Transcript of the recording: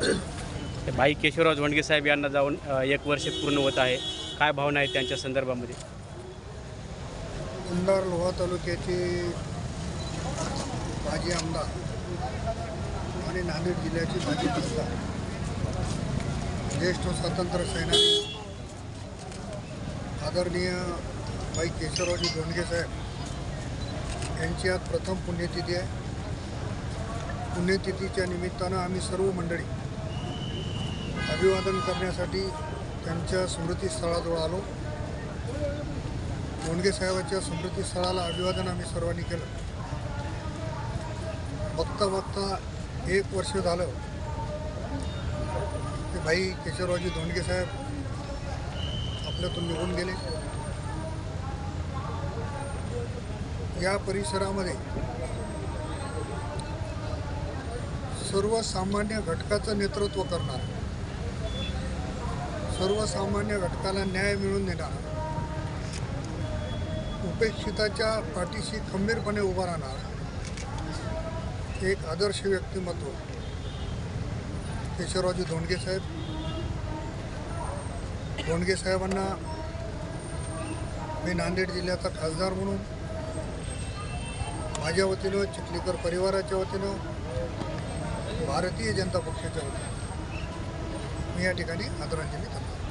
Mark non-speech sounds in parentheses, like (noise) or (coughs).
ते (coughs) भाई केशवराव झोंडगे साहेब यांना जाऊन एक वर्ष पूर्ण होत आहे. काय भावना आहे त्यांच्या संदर्भामध्ये? इंदार लोहा तालुक्याचे माजी आमदार आणि नांदेड जिल्ह्याचे माजी खासदार ज्येष्ठ स्वातंत्र्य सैनिक आदरणीय भाई केशवरावजी धोंडगे साहेब यांची आज प्रथम पुण्यतिथी आहे. पुण्यतिथीच्या निमित्तानं आम्ही सर्व मंडळी अभिवादन करण्यासाठी त्यांच्या स्मृतीस्थळाजवळ आलो. धोंडगे साहेबाच्या स्मृतीस्थळाला अभिवादन आम्ही सर्वांनी केलं. बघता बघता एक वर्ष झालं ते भाई केशवरावजी धोंडगे साहेब आपल्यातून निघून गेले. या परिसरामध्ये सर्वसामान्य घटकाचं नेतृत्व करणार. सर्वसामान्य घटकाला न्याय मिळवून देणार. उपेक्षिताच्या पाठीशी खंबीरपणे उभा राहणार. एक आदर्श व्यक्तिमत्व. केशवरावजी धोंडगे साहेब. धोंडगे साहेबांना मी नांदेड जिल्ह्याचा खासदार म्हणून माझ्या वतीनं चिखलीकर परिवाराच्या वतीनं भारतीय जनता पक्षाच्या वतीने मी या ठिकाणी आदरांजली करतो.